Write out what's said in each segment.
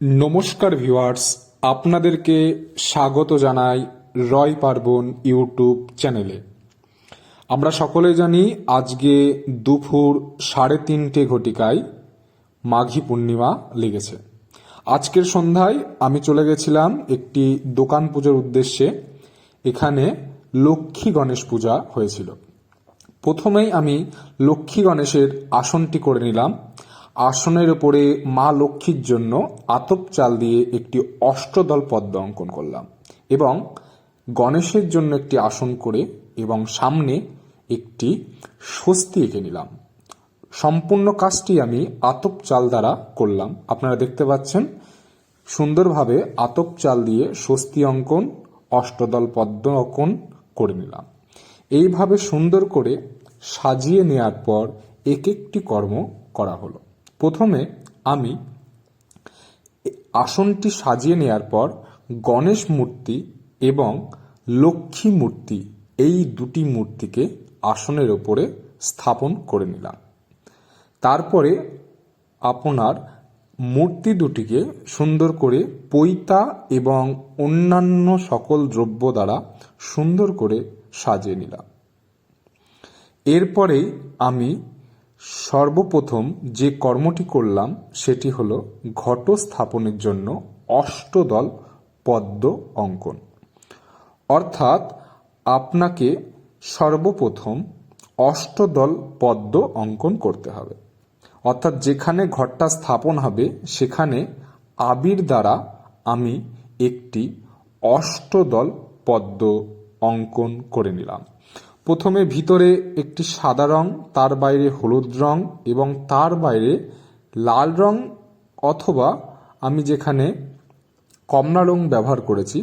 নমস্কার ভিউয়ার্স, আপনাদেরকে স্বাগত জানাই রয় পার্বণ ইউটিউব চ্যানেলে। আমরা সকলে জানি আজকে দুপুর সাড়ে তিনটে ঘটিকায় মাঘী পূর্ণিমা লেগেছে। আজকের সন্ধ্যায় আমি চলে গেছিলাম একটি দোকান পুজোর উদ্দেশ্যে। এখানে লক্ষ্মী গণেশ পূজা হয়েছিল। প্রথমেই আমি লক্ষ্মী গণেশের আসনটি করে নিলাম। আসনের উপরে মা লক্ষ্মীর জন্য আতপ চাল দিয়ে একটি অষ্টদল পদ্ম অঙ্কন করলাম এবং গণেশের জন্য একটি আসন করে এবং সামনে একটি স্বস্তি এঁকে নিলাম। সম্পূর্ণ কাজটি আমি আতপ চাল দ্বারা করলাম। আপনারা দেখতে পাচ্ছেন, সুন্দরভাবে আতপ চাল দিয়ে স্বস্তি অঙ্কন, অষ্টদল পদ্ম অঙ্কন করে নিলাম। এইভাবে সুন্দর করে সাজিয়ে নেয়ার পর এক একটি কর্ম করা হলো। প্রথমে আমি আসনটি সাজিয়ে নেয়ার পর গণেশ মূর্তি এবং লক্ষ্মী মূর্তি এই দুটি মূর্তিকে আসনের ওপরে স্থাপন করে নিলাম। তারপরে আপনার মূর্তি দুটিকে সুন্দর করে পৈতা এবং অন্যান্য সকল দ্রব্য দ্বারা সুন্দর করে সাজিয়ে নিলাম। এরপরে আমি সর্বপ্রথম যে কর্মটি করলাম সেটি হলো ঘট স্থাপনের জন্য অষ্টদল পদ্ম অঙ্কন। অর্থাৎ আপনাকে সর্বপ্রথম অষ্টদল পদ্ম অঙ্কন করতে হবে। অর্থাৎ যেখানে ঘরটা স্থাপন হবে সেখানে আবির দ্বারা আমি একটি অষ্টদল পদ্ম অঙ্কন করে নিলাম। প্রথমে ভিতরে একটি সাদা রং, তার বাইরে হলুদ রং এবং তার বাইরে লাল রং অথবা আমি যেখানে কমলা রং ব্যবহার করেছি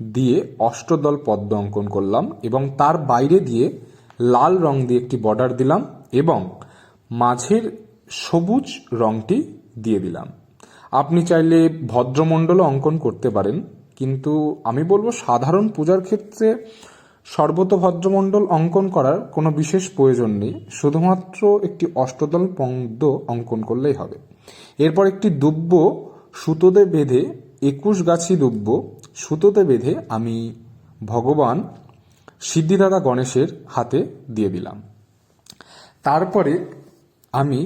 দিয়ে অষ্টদল পদ্ম অঙ্কন করলাম এবং তার বাইরে দিয়ে লাল রং দিয়ে একটি বর্ডার দিলাম এবং মাঝের সবুজ রংটি দিয়ে দিলাম। আপনি চাইলে ভদ্রমণ্ডলও অঙ্কন করতে পারেন, কিন্তু আমি বলব সাধারণ পূজার ক্ষেত্রে সর্বতভদ্রমণ্ডল অঙ্কন করার কোনো বিশেষ প্রয়োজন নেই, শুধুমাত্র একটি অষ্টদল পদ্ম অঙ্কন করলেই হবে। এরপর একটি দুব্য সুতোতে বেঁধে, একুশ গাছি দুব্য সুতোতে বেঁধে আমি ভগবান সিদ্ধিদাতা গণেশের হাতে দিয়ে দিলাম। তারপরে আমি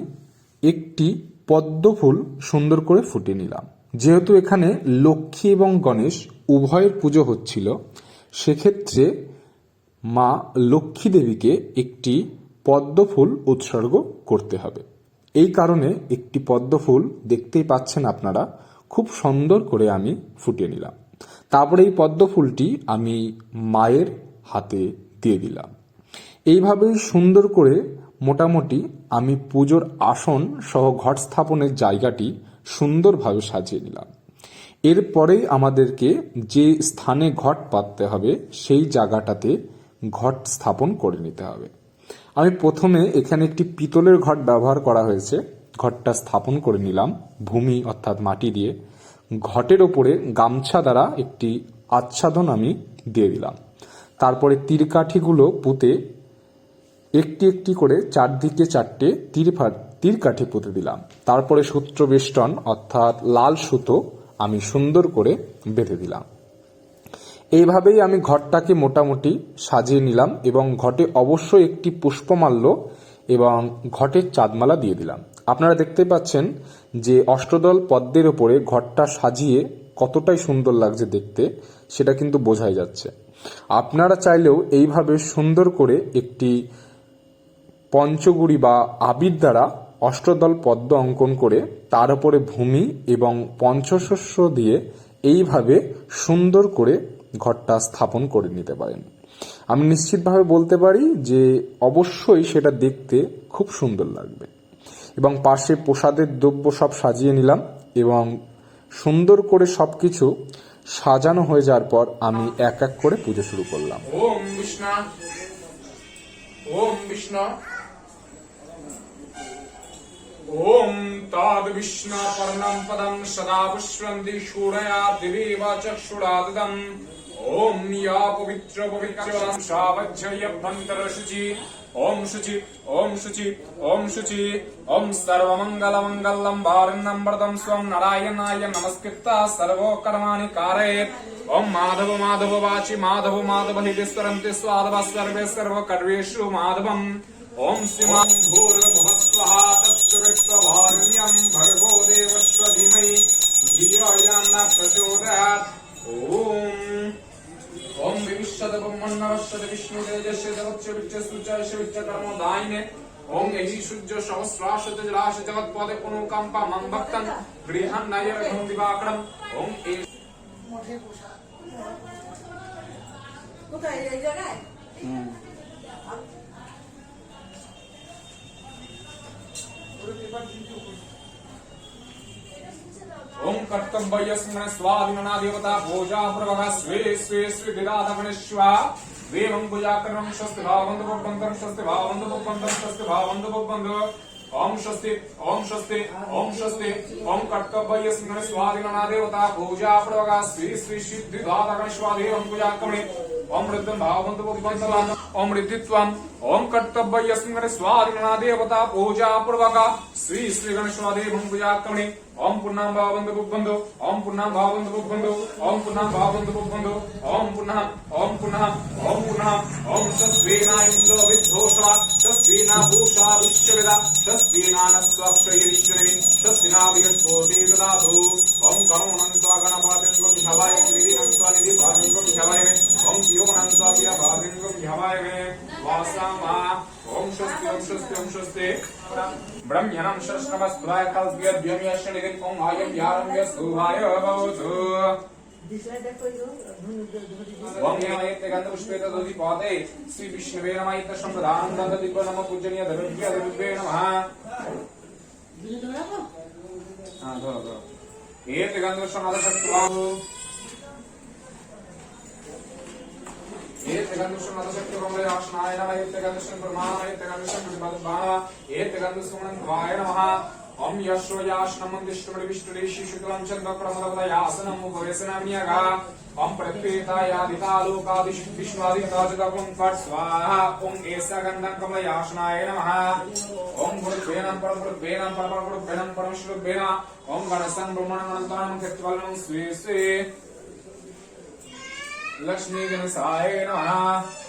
একটি পদ্ম ফুল সুন্দর করে ফুটিয়ে নিলাম। যেহেতু এখানে লক্ষ্মী এবং গণেশ উভয়ের পুজো হচ্ছিল, সেক্ষেত্রে মা লক্ষ্মী দেবীকে একটি পদ্ম ফুল উৎসর্গ করতে হবে। এই কারণে একটি পদ্ম ফুল দেখতেই পাচ্ছেন আপনারা, খুব সুন্দর করে আমি ফুটিয়ে নিলাম। তারপরে এই পদ্ম ফুলটি আমি মায়ের হাতে দিয়ে দিলাম। এইভাবেই সুন্দর করে মোটামুটি আমি পুজোর আসন সহ ঘট স্থাপনের জায়গাটি সুন্দরভাবে সাজিয়ে নিলাম। এরপরেই আমাদেরকে যে স্থানে ঘট পাততে হবে সেই জায়গাটাতে ঘট স্থাপন করে নিতে হবে। আমি প্রথমে এখানে একটি পিতলের ঘট ব্যবহার করা হয়েছে। ঘরটা স্থাপন করে নিলাম ভূমি অর্থাৎ মাটি দিয়ে। ঘটের ওপরে গামছা দ্বারা একটি আচ্ছাদন আমি দিয়ে দিলাম। তারপরে তীরকাঠিগুলো পুঁতে একটি একটি করে চারদিকে চারটে তীর তীর কাঠি পুঁতে দিলাম। তারপরে সূত্র বেষ্টন অর্থাৎ লাল সুতো আমি সুন্দর করে বেঁধে দিলাম। এইভাবেই আমি ঘরটাকে মোটামুটি সাজিয়ে নিলাম এবং ঘটে অবশ্যই একটি পুষ্পমাল্য এবং ঘটের চাঁদমালা দিয়ে দিলাম। আপনারা দেখতে পাচ্ছেন যে অষ্টদল পদ্মের ওপরে ঘরটা সাজিয়ে কতটাই সুন্দর লাগছে দেখতে, সেটা কিন্তু বোঝাই যাচ্ছে। আপনারা চাইলেও এইভাবে সুন্দর করে একটি পঞ্চগুড়ি বা আবির দ্বারা অষ্টদল পদ্ম অঙ্কন করে তার উপরে ভূমি এবং পঞ্চশস্য দিয়ে এইভাবে সুন্দর করে ঘরটা স্থাপন করে নিতে পারেন। আমি নিশ্চিতভাবে বলতে পারি যে অবশ্যই সেটা দেখতে খুব সুন্দর লাগবে। এবং পাশে প্রসাদের দ্রব্য সব সাজিয়ে নিলাম এবং সুন্দর করে সব কিছু সাজানো হয়ে যাওয়ার পর আমি এক এক করে পুজো শুরু করলাম। ওম বিষ্ণু ওম বিষ্ণু। ॐ ताद्विष्णापर्णम् पदम् सदा पुष्वन्ति शूडया दिवेव चक्षुराददम् ॐ या पवित्र पवित्रम् सावज्झयभ्यन्तरशुचि ॐ शुचि ॐ शुचि ॐ शुचि ॐ सर्वमङ्गलमङ्गलम् वारिण्यम् व्रतम् स्वम् नारायणाय नमस्कृत्ता सर्वोकर्माणि कारयेत् ఓం మాధవ మాధవ వాచి మాధవ మాధవ నిధిస్వరంతి స్వాధవ సర్వే సర్వ కర్వేషు మాధవం सर्वे सर्वकर्वेषु माधवम् ओम श्रीमान् भूर्भुवस्वः तत्सवित्वभारण्यम् भर्गो देवस्य धीमहि धियो यो न प्रचोदयात् ओम ओम विविशद ब्रह्मण्डवशद विष्णु तेजस्य जगच्च विच्च सुचस्य विच्च कर्म दायिने ओम यही সূর্য সহস্রাশ তেজরাশ জগৎ পদে কোন কম্পা মম ভক্তং গৃহং নয়র ঘম দিবাকরম ওম এ মঠে বসা কোথায় এই জায়গায় ओम ند بوند گو منا دیکھتاں گو कर्मणि ओम वृद्धं भावन्तु भवन्तं ओम रिद्धित्वम् ओम कर्तव्यस्मन स्वादिना देवता पूजा प्रभः श्री श्री गणेश्वा देवं पूजा कर्मणि ओम पुन्नाम भावन्तु बुद्धंदो ओम पुन्नाम भावन्तु बुद्धंदो ओम पुन्नाम भावन्तु बुद्धंदो ओम पुनः ओम पुनः ओम पुनः ओम तस्वीना इन्द्रो विद्धोषवा तस्वीना भूषा विश्वविदा तस्वीना नस्वाक्षयिष्यनि तस्वीना विहस्पोति ददातु ओम करुणन्त्वा गणपातिङ्गं ह्यवाय निधिनन्त्वा निधि भातिङ्गं ह्यवाय ओम ब्रह्मणं शश्रमस्त्वाय कल्प्यद्यम्यश्रणिगन् ॐ आयं यारम्य स्तूवाय भवतु ोदिपादे श्रीविष्णवे नम इतश्रम्भदानन्ददिप नम पूजनीय धनुभ्य धनुभ्ये नमः एतगन्धश्रमदशक्त्वा لوک ام اے سندیاسنا نم ام گڑین ام بڑ سن بھم نتنا लक्ष्मी गणसाय नमः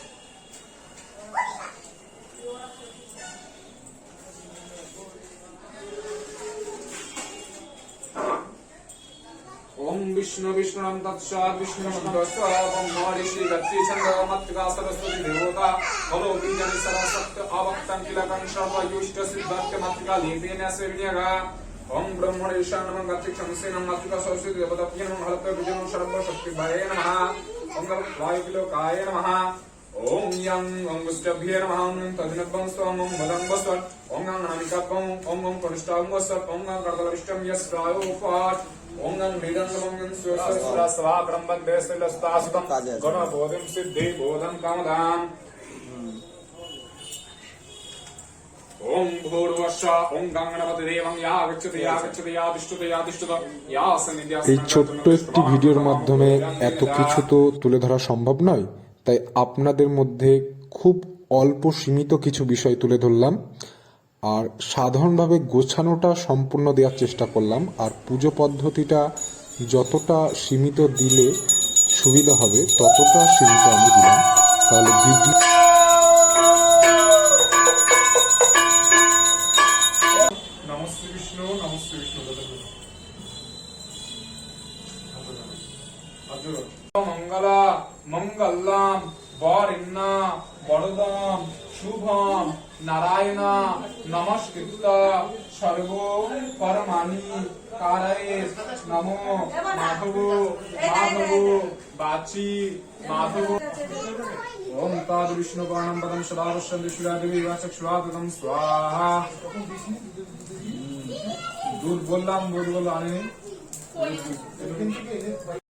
ओम विष्णु विष्णुरं तत्सात् विष्णु ओम नमः श्री गति छंद मत्तिका सरस्वती देवता हलो विजय सरस्वत अवक्तं किलकं सर्व युष्ट सिद्धार्थ मत्तिका लीपेन सेविन्यगा ओम ब्रह्मण ईशानम गति क्षमसे नम मत्तिका सरस्वती देवता प्रियं हलत विजयं सर्व शक्ति भये नमः ओम वायु किलोकाय नमः ओम यं ओम गुष्टभ्ये नमः ओम तदिनत्वं स्वं ओम बलं वस्वत् ओम गं नामिकात्वं ओम ओम कनिष्ठां वस्वत् ओम गं कर्तलविष्टं यस्रायोपात् ओम गं मृदङ्गमं गं स्वस्वस्वाक्रं वन्दे श्रीलस्तासुतं गणबोधिं सिद्धि बोधं कामदाम् ओम भूर्वश्व ओम गंगणपति देवं या गच्छति या गच्छति या तिष्ठति या तिष्ठत या सन्निध्या এই ছোট্ট একটি ভিডিওর মাধ্যমে এত কিছু তো তুলে ধরা সম্ভব নয় তাই আপনাদের মধ্যে খুব অল্প সীমিত কিছু বিষয় তুলে ধরলাম আর সাধারণভাবে গোছানোটা সম্পূর্ণ দেওয়ার চেষ্টা করলাম আর পুজো পদ্ধতিটা যতটা সীমিত দিলে সুবিধা হবে ততটা সীমিত আমি দিলাম তাহলে ভিডিও নমস্তে বিষ্ণু নমস্তে বিষ্ণু মঙ্গল মঙ্গলাম বরিন্না বরদাম শুভম নারায়ণ নমস্কৃত সর্ব পরমাণি কারয়ে নমো মাধব মাধব বাচি মাধব ओम ताद विष्णु वर्णम पदम सदा पश्यन्ति शिवादेवी वाचक्षुवादम स्वाहा بھول بول رہا بھول بولے